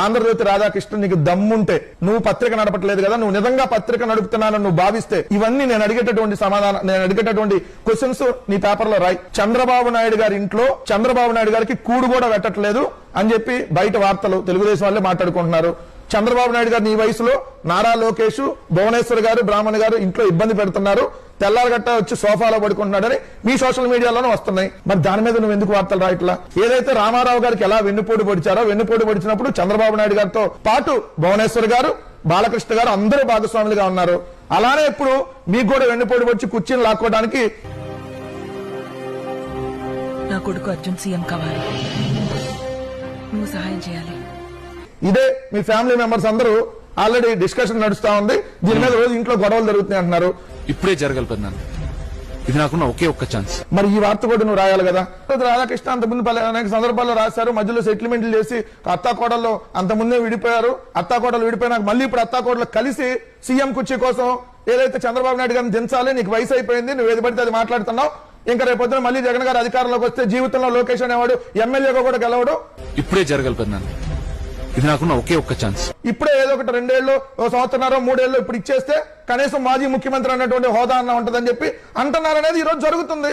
ఆంధ్రజ్యోతి రాధాకృష్ణ నీకు దమ్ముంటే నువ్వు పత్రిక నడపట్లేదు కదా నువ్వు నిజంగా పత్రిక నడుపుతున్నానని నువ్వు భావిస్తే ఇవన్నీ నేను అడిగేటటువంటి సమాధానం నేను అడిగేటటువంటి క్వశ్చన్స్ నీ పేపర్లో రాయి. చంద్రబాబు నాయుడు గారి ఇంట్లో చంద్రబాబు నాయుడు గారికి కూడు కూడా పెట్టట్లేదు అని చెప్పి బయట వార్తలు తెలుగుదేశం వాళ్ళే మాట్లాడుకుంటున్నారు. చంద్రబాబు నాయుడు గారు నీ వయసులో నారా లోకేష్ భువనేశ్వర్ గారు బ్రాహ్మణ్ గారు ఇంట్లో ఇబ్బంది పెడుతున్నారు. తెల్లారగట్ట వచ్చి సోఫాలో పడుకుంటున్నాడని మీ సోషల్ మీడియాలోనే వస్తున్నాయి. మరి దాని మీద నువ్వు ఎందుకు వార్తలు రాయట్లా? ఏదైతే రామారావు గారికి ఎలా వెన్నుపోటు పొడిచారో వెన్నుపోటు పొడిచినప్పుడు చంద్రబాబు నాయుడు గారితో పాటు భువనేశ్వర్ గారు బాలకృష్ణ గారు అందరూ భాగస్వాములుగా ఉన్నారు. అలానే ఇప్పుడు మీకు కూడా వెన్నుపోటు పొడిచి కుర్చీని లాక్కోవడానికి నా కొడుకు అర్జున్ సీఎం కావాలి. నువ్వు సహాయం చేయాలి. ఇదే మీ ఫ్యామిలీ మెంబర్స్ అందరూ ఆల్రెడీ డిస్కషన్ నడుస్తా ఉంది. దీని మీద రోజు ఇంట్లో గొడవలు జరుగుతున్నాయి అంటున్నారు. ఇప్పుడే జరగాలి పెద్దనాన్న ఇది నాకున్న ఒకే ఒక్క ఛాన్స్ మరి ఈ వార్త కూడా నువ్వు రాయాలి కదా? రాధాకృష్ణ అంతకుముందు అనేక సందర్భాల్లో రాశారు. మధ్యలో సెటిల్మెంట్లు చేసి అత్తాకోడల్లో అంతకుముందే విడిపోయారు. అత్తాకోడలు విడిపోయినాక మళ్ళీ ఇప్పుడు అత్తాకోడలు కలిసి సీఎం కుర్చీ కోసం ఏదైతే చంద్రబాబు నాయుడు గారిని దించాలి నీకు వయసు అయిపోయింది నువ్వు ఏది పడితే అది మాట్లాడుతున్నావు. ఇంకా రేపొద్దున మళ్ళీ జగన్ గారు అధికారంలోకి వస్తే జీవితంలో లోకేష్ అనేవాడు ఎమ్మెల్యేగా కూడా గెలవడు. ఇప్పుడే జరగాలి పెద్దనాన్న ఇది నాకున్న ఒకే ఒక్క ఛాన్స్ ఇప్పుడే ఏదో ఒకటి రెండేళ్ళు ఓ సంవత్సరం మూడేళ్ళు ఇప్పుడు ఇచ్చేస్తే కనీసం మాజీ ముఖ్యమంత్రి అన్నటువంటి హోదా అన్న ఉంటుందని చెప్పి అంటున్నారనేది ఈ రోజు జరుగుతుంది.